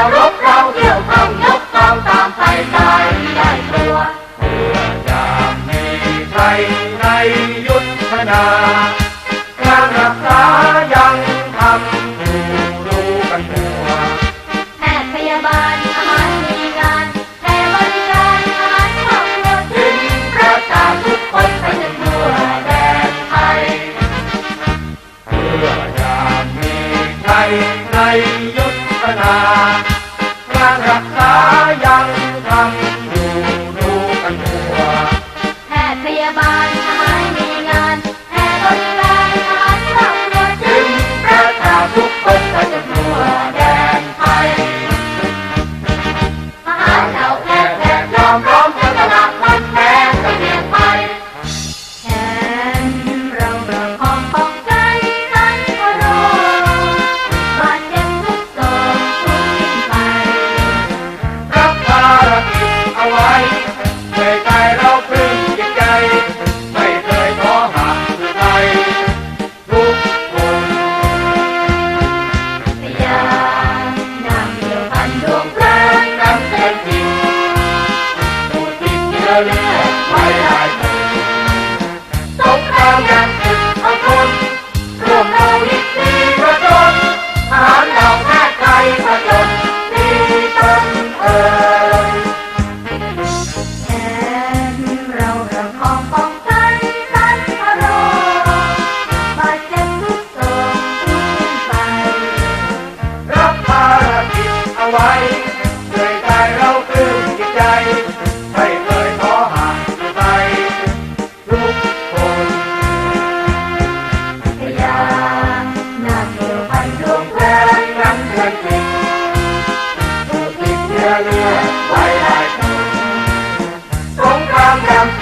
ยวรบเราเที่ยวเข้ายกกอตามไปตายได้ตัวเพื่อจะมีใครในยุทธนา I don't ไว้ด้วยกายเราปลื้มจิตใจไม่เคยท้อห่างไปทุกคนพยานาเกี่ยวพัดวเพลินน้นเพื่ติดผูกติดเรือเรือไว้หลาสงครามยาม